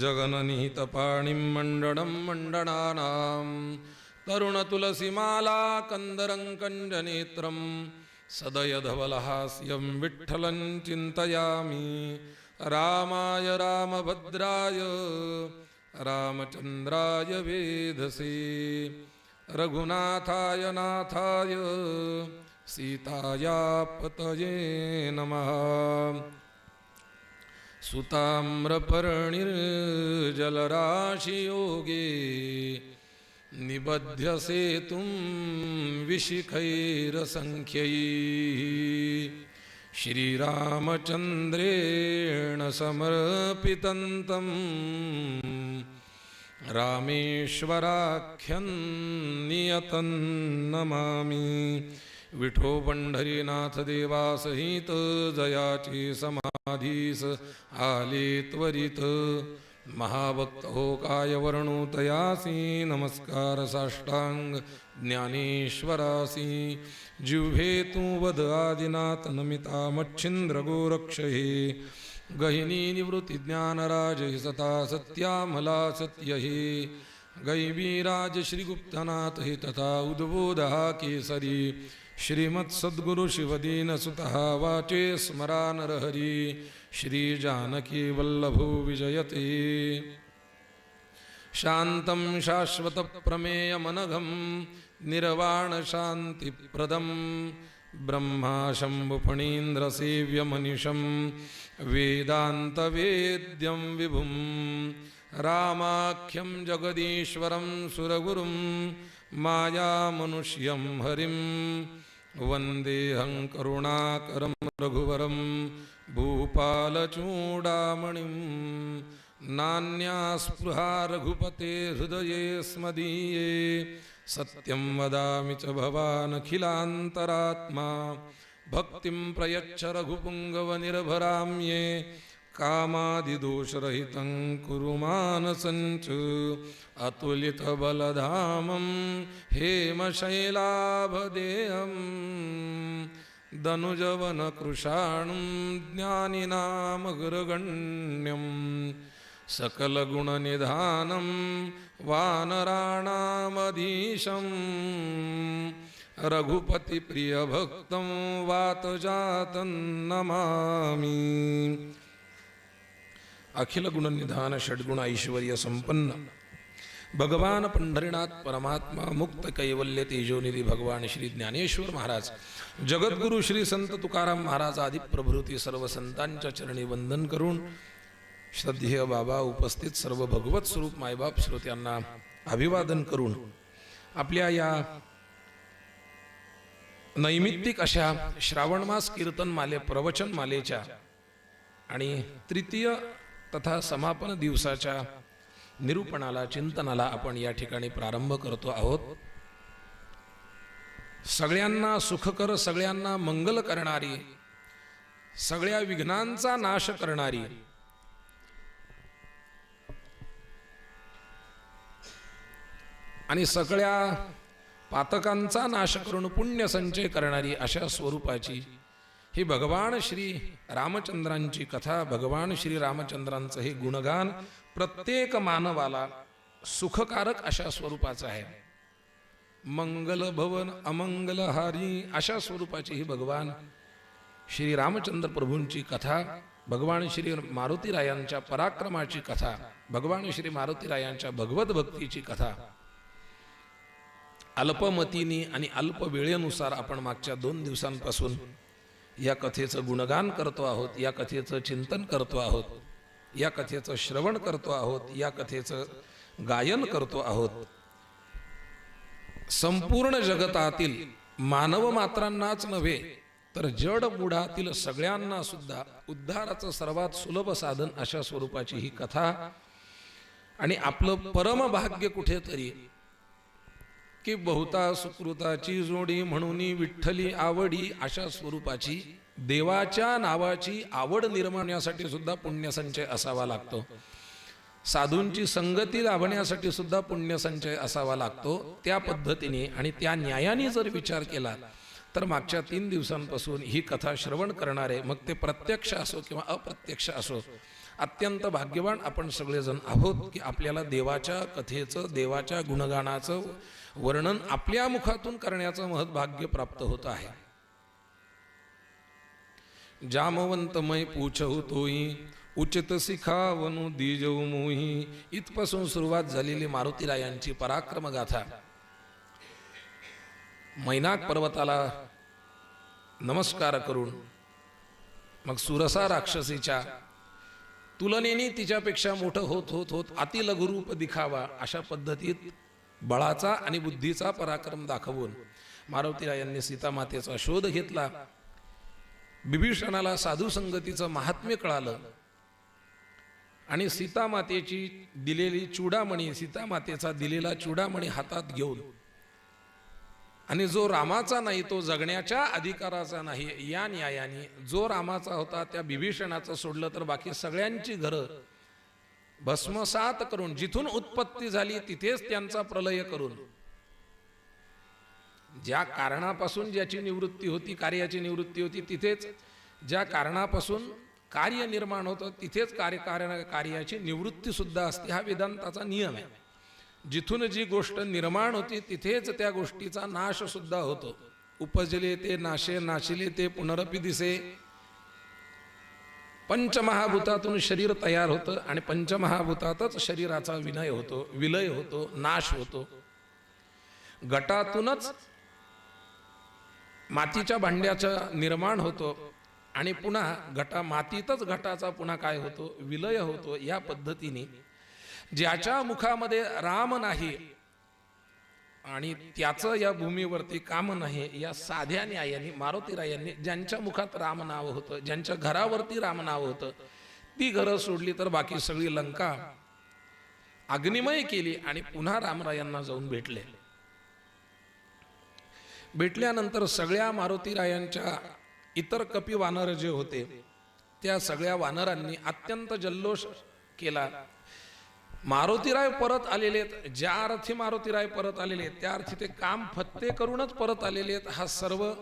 जगननिहितपाणिं मण्डनं मण्डनानां। तरुणतुलसीमाला कन्दरङ्कञ्जनेत्रं सदयधवलहास्यं विठ्ठलं चिन्तयामि। रामाय रामभद्राय रामचन्द्राय वेधसे। रघुनाथाय नाथाय सीताया पतये नमः। सुताम्रपर्णिर्जलराशियोगे निबध्यसेतुं विशिखैरसङ्ख्यैः श्रीरामचन्द्रेण समर्पितं तं रामेश्वराख्यं नियतं नमामि विठो पंढरीनाथ देवासहित समा समाधीस आले त्वरित। महाभक्त हो काय वर्णो तयासी नमस्कार साष्टांग ज्ञानेश्वरासी। जिव्हे तू वद आदिनाथ नमिता मच्छिंद्र गोरक्ष हे गहिनी निवृत्ती ज्ञानराज हि सता सत्यामला सत्य हे गैवीराज श्रीगुप्तनाथ हे तथा उद्बोध केसरी। श्रीमत् सद्गुरु शिवदीन वाचे स्मरा नरहरी श्री जानकी विजयते। शान्तं शाश्वतप्रमेयमनघं निर्वाणशान्तिप्रदं ब्रह्माशम्भुफणीन्द्रसेव्यमनिशं वेदान्तवेद्यं विभुं रामाख्यं जगदीश्वरं सुरगुरुं मायामनुष्यं हरिं वन्देऽहं करुणाकरं रघुवरं भूपालचूडामणिं नान्या स्पृहा रघुपते हृदये स्मदीये। सत्यं वदामि च भवानखिलान्तरात्मा भक्तिं प्रयच्छ रघुपुङ्गवनिर्भराम्ये। कामादिदोषरहितं कुरु मानसञ्च। अतुलितबलधामं हेमशैलाभदेहम् दनुजवनकृशाणुं ज्ञानिनामगुरुगण्यं। सकलगुणनिधानं वानराणामधीशं। रघुपतिप्रियभक्तं वातजातं नमामि अखिल गुणनिधान षड्गुण ऐश्वर्य संपन्न। भगवान पंढरीनाथ परमात्मा मुक्त कैवल्य तेजोनिधी भगवान श्री ज्ञानेश्वर महाराज। जगद्गुरु श्री संत तुकाराम महाराज आदी प्रभृती सर्व संतांच्या चरणी वंदन करून श्रद्धेय बाबा उपस्थित सर्व भगवत स्वरूप मायबाप श्रोत्यांना अभिवादन करून आपल्या या नैमित्तिक अशा श्रावणमास कीर्तन माले प्रवचन मालेच्या आणि तृतीय तथा समापन दिवसाच्या निरूपणाला चिंतनाला आपण या ठिकाणी प्रारंभ करतो आहोत. सगळ्यांना सुखकर सगळ्यांना मंगल करणारी सगळ्या विघ्नांचा नाश करणारी आणि सगळ्या पातकांचा नाश करून पुण्य संचय करणारी अशा स्वरूपाची ही भगवान श्री रामचंद्रांची कथा भगवान श्री रामचंद्रांचं हे गुणगान प्रत्येक मानवाला सुखकारक अशा स्वरूपाचं आहे. मंगल भवन अमंगल अशा स्वरूपाची ही भगवान श्री रामचंद्र प्रभूंची कथा भगवान श्री मारुतीरायांच्या पराक्रमाची कथा भगवान श्री मारुतीरायांच्या भगवत भक्तीची कथा. अल्पमतीने आणि अल्प वेळेनुसार आपण मागच्या दोन दिवसांपासून या कथेचं गुणगान करतो आहोत या कथेचं चिंतन करतो आहोत या कथेचं श्रवण करतो आहोत या कथेचं गायन करतो आहोत. संपूर्ण जगतातील मानव मात्रांनाच नव्हे तर जड बुडातील सगळ्यांना सुद्धा उद्धाराचं सर्वात सुलभ साधन अशा स्वरूपाची ही कथा. आणि आपलं परमभाग्य कुठेतरी की बहुता सुकृताची जोडी म्हणून विठ्ठली आवडी अशा स्वरूपाची देवाच्या नावाची आवड निर्माण्यासाठी सुद्धा पुण्यसंचय असावा लागतो. साधूंची संगती लाभण्यासाठी सुद्धा पुण्यसंचय असावा लागतो. त्या पद्धतीने आणि त्या न्यायाने जर विचार केला तर मागच्या तीन दिवसांपासून ही कथा श्रवण करणारे मग ते प्रत्यक्ष असो किंवा अप्रत्यक्ष असो अत्यंत भाग्यवान आपण सगळेजण आहोत की आपल्याला देवाच्या कथेचं देवाच्या गुणगानाचं वर्णन आपल्या मुखातून करण्याचं महत् भाग्य प्राप्त होत आहे. जामवंतमय पूछहु तोही उचित सिखावनु दीजऊ मोही. इथपासून सुरुवात झालेली मारुतीरायांची पराक्रम गाथा. मैनाक पर्वताला नमस्कार करून मग सुरसा राक्षसीच्या तुलनेने तिच्यापेक्षा मोठं होत होत होत अतिलघुरूप दिखावा अशा पद्धतीत बळाचा आणि बुद्धीचा पराक्रम दाखवून मारुतीरायांनी सीतामातेचा शोध घेतला. बिभीषणाला साधू संगतीचं महात्म्य कळालं. आणि सीतामातेची दिलेली चुडामणी सीतामातेचा दिलेला चुडामणी हातात घेऊन आणि जो रामाचा नाही तो जगण्याच्या अधिकाराचा नाही या न्यायाने जो रामाचा होता त्या बिभीषणाचं सोडलं तर बाकी सगळ्यांची घरं भस्मसात करून जिथून उत्पत्ती झाली तिथेच त्यांचा प्रलय करून. ज्या कारणापासून ज्याची निवृत्ती होती कार्याची निवृत्ती होती तिथेच ज्या कारणापासून कार्य निर्माण होतं तिथेच कार्य कार्य कार्याची निवृत्ती सुद्धा असते हा वेदांताचा नियम आहे. जिथून जी गोष्ट निर्माण होती तिथेच त्या गोष्टीचा नाश सुद्धा होतो. उपजले ते नाशे नाशिले ते पुनरपी दिसे. पंचमहाभूतातून शरीर तयार होतं आणि पंचमहाभूतातच शरीराचा विनय होतो विलय होतो नाश होतो. गटातूनच मातीच्या भांड्याचं निर्माण होतो आणि पुन्हा गटा मातीतच घटाचा पुन्हा काय होतो? विलय होतो या पद्धतीने. ज्याच्या मुखामध्ये राम नाही आणि त्याचं या भूमीवरती काम नाही या साध्या न्यायाने मारुतीरायांनी ज्यांच्या मुखात राम नाव होतं ज्यांच्या घरावरती राम नाव होतं ती घरं सोडली तर बाकी सगळी लंका अग्निमय केली आणि पुन्हा रामरायांना जाऊन भेटले. भेटल्यानंतर सगळ्या मारुतीरायांच्या इतर कपी वानर जे होते त्या सगळ्या वानरांनी अत्यंत जल्लोष केला. मारुतीराय परत आलेले आहेत. ज्या अर्थी मारुतीराय परत आलेले आहेत त्या अर्थी ते काम फत्ते करूनच परत आलेले आहेत. हा सर्व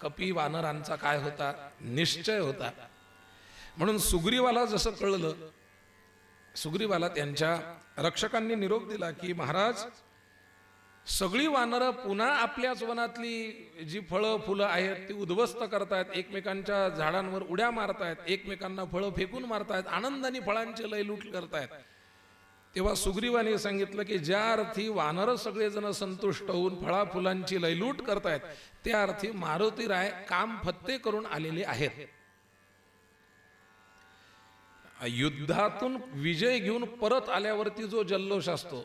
कपी वानरांचा काय होता? निश्चय होता. म्हणून सुग्रीवाला जसं कळलं सुग्रीवाला त्यांच्या रक्षकांनी निरोप दिला की महाराज सगळी वानरं पुन्हा आपल्याच वनातली जी फळं फुलं आहेत ती उद्ध्वस्त करतायत. एकमेकांच्या झाडांवर उड्या मारतायत. एकमेकांना फळं फेकून मारतायत. आनंदाने फळांचे लय लूट करतायत. तेव्हा सुग्रीवाने सांगितलं की ज्या अर्थी वानर सगळेजण संतुष्ट होऊन फळा फुलांची लयलूट करतायत त्या अर्थी मारुती राय काम फत्ते करून आलेले आहेत. युद्धातून विजय घेऊन परत आल्यावरती जो जल्लोष असतो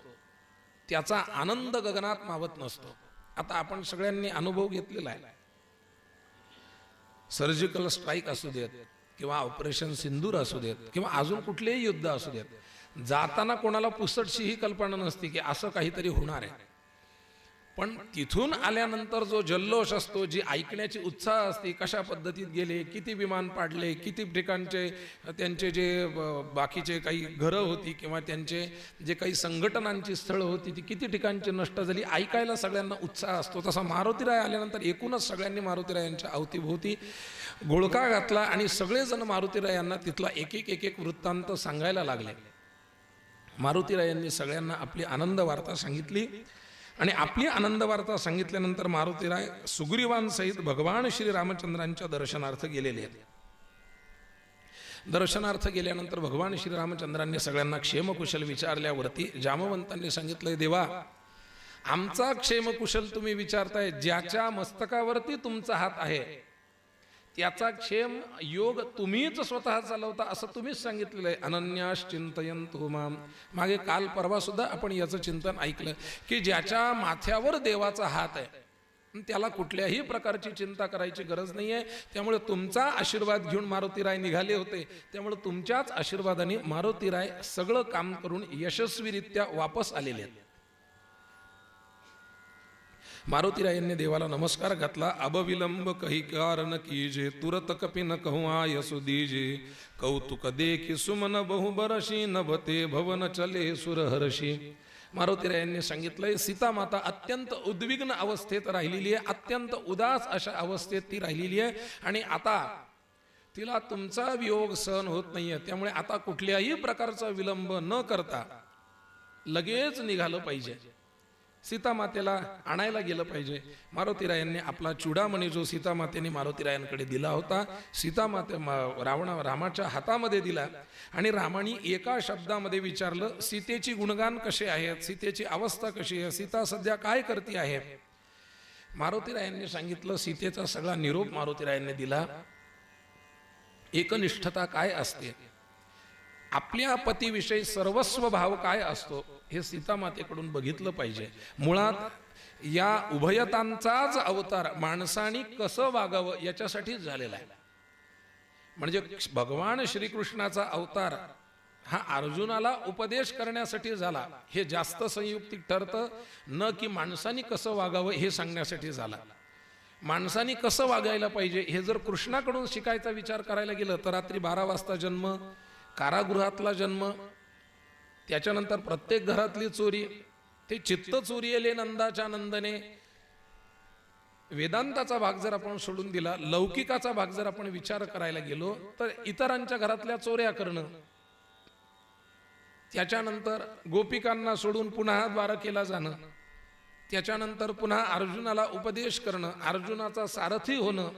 त्याचा आनंद गगनात मावत नसतो. आता आपण सगळ्यांनी अनुभव घेतलेला आहे. सर्जिकल स्ट्राईक असू देत किंवा ऑपरेशन सिंदूर असू देत किंवा अजून कुठलेही युद्ध असू देत जाताना कोणाला पुसटशी ही कल्पना नसते की असं काहीतरी होणार आहे. पण तिथून आल्यानंतर जो जल्लोष असतो जी ऐकण्याची उत्साह असते कशा पद्धतीत गेले किती विमान पाडले किती ठिकाणचे त्यांचे जे बाकीचे काही घरं होती किंवा त्यांचे जे काही संघटनांची स्थळं होती ती किती ठिकाणची नष्ट झाली ऐकायला सगळ्यांना उत्साह असतो. तसा मारुतीराय आल्यानंतर एकूणच सगळ्यांनी मारुतीरायांच्या अवतीभोवती घोळका घातला आणि सगळेजण मारुतीरायांना तिथला एक एक एक एक वृत्तांत सांगायला लागले. मारुतीरायांनी सगळ्यांना आपली आनंद वार्ता सांगितली. आणि आपली आनंद वार्ता सांगितल्यानंतर मारुतीराय सुग्रीवांसहित भगवान श्री रामचंद्रांच्या दर्शनार्थ गेलेले आहेत. दर्शनार्थ गेल्यानंतर भगवान श्रीरामचंद्रांनी सगळ्यांना क्षेमकुशल विचारल्यावरती जामवंतांनी सांगितलंय देवा आमचा क्षेमकुशल तुम्ही विचारताय ज्याच्या मस्तकावरती तुमचा हात आहे त्याचा क्षेम योग तुम्हीच स्वतः चालवता असं तुम्हीच सांगितलेलं आहे. अनन्यास चिंतयन माम. मागे काल परवा सुद्धा आपण याचं चिंतन ऐकलं की ज्याच्या माथ्यावर देवाचा हात आहे त्याला कुठल्याही प्रकारची चिंता करायची गरज नाही आहे त्यामुळे तुमचा आशीर्वाद घेऊन मारुतीराय निघाले होते. त्यामुळे तुमच्याच आशीर्वादाने मारुतीराय सगळं काम करून यशस्वीरित्या वापस आलेले आहेत. मारुतीरायांनी देवाला नमस्कार घातला. अबविलंब कही कारण कीजे तुरत कपी न कहूआ यसु कौतुक देखी सुमन बहुबरशी नभते भवन चले सुरहर्षी मारुतीरायांनी सांगितलंय सीता माता अत्यंत उद्विग्न अवस्थेत राहिलेली आहे. अत्यंत उदास अशा अवस्थेत ती राहिलेली आहे. आणि आता तिला तुमचा वियोग सहन होत नाहीये. त्यामुळे आता कुठल्याही प्रकारचा विलंब न करता लगेच निघालं पाहिजे. सीतामातेला आणायला गेलं पाहिजे. मारुतीरायांनी आपला चुडामणी जो सीतामातेने मारुतीरायांकडे दिला होता सीतामाते मा- रावणा रामाच्या हातामध्ये दिला आणि रामाने एका शब्दामध्ये विचारलं सीतेची गुणगान कसे आहेत? सीतेची अवस्था कशी आहे? सीता सध्या काय करते आहे? मारुतीरायांनी सांगितलं सीतेचा सगळा निरोप मारुतीरायांनी दिला. एकनिष्ठता काय असते? आपल्या पतीविषयी सर्वस्व भाव काय असतो हे सीतामातेकडून बघितलं पाहिजे. मुळात या उभयतांचाच अवतार माणसाने कसं वागावं याच्यासाठीच झालेला आहे. म्हणजे भगवान श्रीकृष्णाचा अवतार हा अर्जुनाला उपदेश करण्यासाठी झाला. हे जास्त संयुक्तिक ठरतं न की माणसाने कसं वागावं हे सांगण्यासाठी झाला. माणसाने कसं वागायला पाहिजे हे जर कृष्णाकडून शिकायचा विचार करायला गेलं तर रात्री बारा वाजता जन्म कारागृहातला जन्म त्याच्यानंतर प्रत्येक घरातली चोरी ते चित्त चोरी आले नंदाच्या नंदने. वेदांताचा भाग जर आपण सोडून दिला लौकिकाचा भाग जर आपण विचार करायला गेलो तर इतरांच्या घरातल्या चोऱ्या करणं. त्याच्यानंतर गोपिकांना सोडून पुन्हा द्वारकेला जाणं. त्याच्यानंतर पुन्हा अर्जुनाला उपदेश करणं अर्जुनाचा सारथी होणं.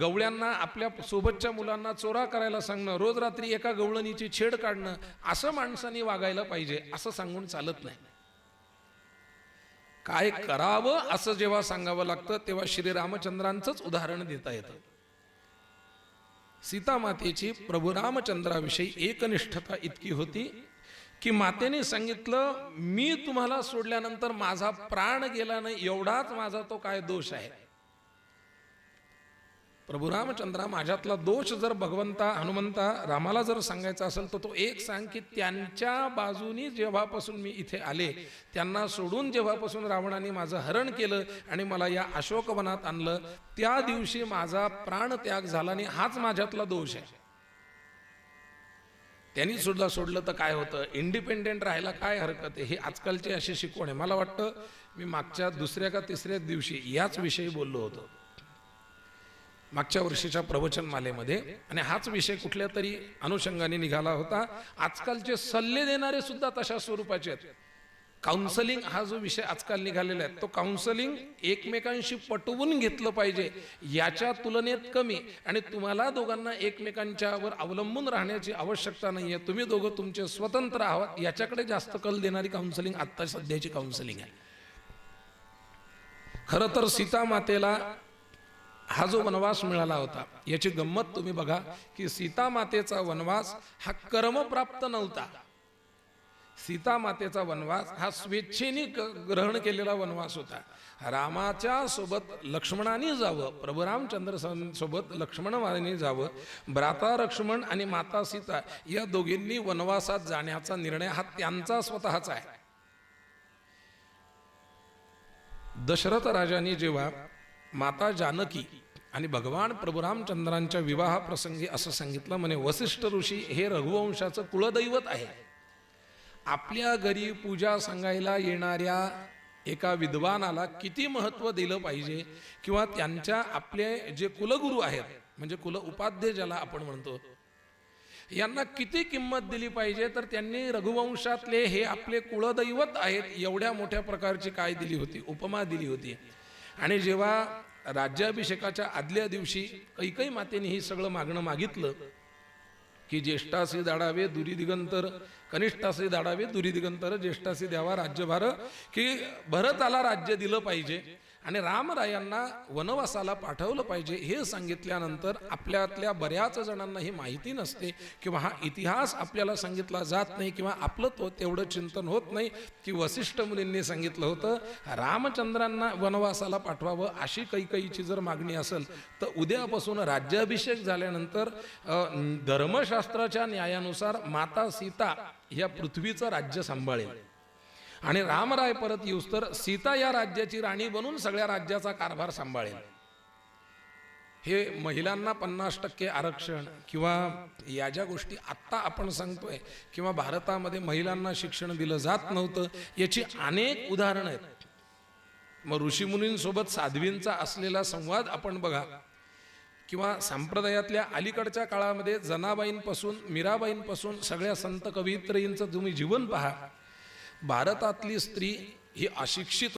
गवळ्यांना आपल्या सोबतच्या मुलांना चोरा करायला सांगणं रोज रात्री एका गवळणीची छेड काढणं असं माणसाने वागायला पाहिजे असं सांगून चालत नाही. काय करावं असं जेव्हा सांगावं लागतं तेव्हा श्रीरामचंद्रांचंच उदाहरण देता येतं. सीतामातेची प्रभू रामचंद्राविषयी एकनिष्ठता इतकी होती की मातेने सांगितलं मी तुम्हाला सोडल्यानंतर माझा प्राण गेला नाही एवढाच माझा तो काय दोष आहे? प्रभू रामचंद्रा माझ्यातला दोष जर भगवंता हनुमंता रामाला जर सांगायचा असेल तर तो एक सांग की त्यांच्या बाजूनी जेव्हापासून मी इथे आले त्यांना सोडून जेव्हापासून रावणाने माझं हरण केलं आणि मला या अशोकवनात आणलं त्या दिवशी माझा प्राणत्याग झाला आणि हाच माझ्यातला दोष आहे. त्यांनी सुद्धा सोडलं तर काय होतं? इंडिपेंडेंट राहायला काय हरकत आहे? हे आजकालची अशी शिकवण आहे. मला वाटतं मी मागच्या दुसऱ्या का तिसऱ्या दिवशी याच विषयी बोललो होतो. मागच्या वर्षीच्या प्रवचनमालेमध्ये आणि हाच विषय कुठल्या तरी अनुषंगाने निघाला होता. आजकालचे सल्ले देणारे सुद्धा तशा स्वरूपाचे आहेत. काउन्सलिंग हा जो विषय आजकाल निघालेला आहे तो काउन्सलिंग एकमेकांशी पटवून घेतलं पाहिजे याच्या तुलनेत कमी. आणि तुम्हाला दोघांना एकमेकांच्यावर अवलंबून राहण्याची आवश्यकता नाही आहे तुम्ही दोघं तुमचे स्वतंत्र आहात याच्याकडे जास्त कल देणारी काउन्सलिंग आत्ता सध्याची काउन्सलिंग आहे. खरं तर सीता मातेला हा जो वनवास मिळाला होता याची गंमत तुम्ही बघा की सीता मातेचा वनवास हा कर्मप्राप्त नव्हता. सीता मातेचा वनवास हा स्वेच्छेने ग्रहण केलेला वनवास होता. रामाच्या सोबत लक्ष्मणाने जावं प्रभू रामचंद्र सोबत लक्ष्मणवाने जावं भ्राता लक्ष्मण आणि माता सीता या दोघींनी वनवासात जाण्याचा निर्णय हा त्यांचा स्वतःचा आहे. दशरथ राजाने जेव्हा माता जानकी आणि भगवान प्रभुरामचंद्रांच्या विवाहाप्रसंगी असं सांगितलं म्हणे वसिष्ठ ऋषी हे रघुवंशाचं कुलदैवत आहे. आपल्या घरी पूजा सांगायला येणाऱ्या एका विद्वानाला किती महत्त्व दिलं पाहिजे किंवा त्यांच्या आपले जे कुलगुरू आहेत म्हणजे कुल उपाध्य ज्याला आपण म्हणतो यांना किती किंमत दिली पाहिजे तर त्यांनी रघुवंशातले हे आपले कुळदैवत आहेत एवढ्या मोठ्या प्रकारची काय दिली होती उपमा दिली होती. आणि जेव्हा राज्याभिषेकाच्या आदल्या दिवशी कैकई मातेने ही सगळं मागणं मागितलं की ज्येष्ठासी दाडावे दुरी दिगंतर कनिष्ठासी दाडावे दुरी दिगंतर ज्येष्ठासी द्यावा राज्यभार की भरताला राज्य दिलं पाहिजे आणि रामरायांना वनवासाला पाठवलं पाहिजे हे सांगितल्यानंतर आपल्यातल्या बऱ्याच जणांना ही माहिती नसते किंवा हा इतिहास आपल्याला सांगितला जात नाही किंवा आपलं तो तेवढं चिंतन होत नाही. की वसिष्ठ मुलींनी सांगितलं होतं रामचंद्रांना वनवासाला पाठवावं अशी कैकईची जर मागणी असेल तर उद्यापासून राज्याभिषेक झाल्यानंतर धर्मशास्त्राच्या न्यायानुसार माता सीता या पृथ्वीचं राज्य सांभाळेल. आणि रामराय परत येऊस तर सीता या राज्याची राणी बनून सगळ्या राज्याचा कारभार सांभाळेल. हे महिलांना पन्नास टक्के आरक्षण किंवा या ज्या गोष्टी आत्ता आपण सांगतोय किंवा भारतामध्ये महिलांना शिक्षण दिलं जात नव्हतं याची अनेक उदाहरणं आहेत. मग ऋषीमुनींसोबत साध्वींचा असलेला संवाद आपण बघा. किंवा संप्रदायातल्या अलीकडच्या काळामध्ये जनाबाईंपासून मीराबाईंपासून सगळ्या संत कवयित्रींचं तुम्ही जीवन पहा. भारतातली स्त्री ही अशिक्षित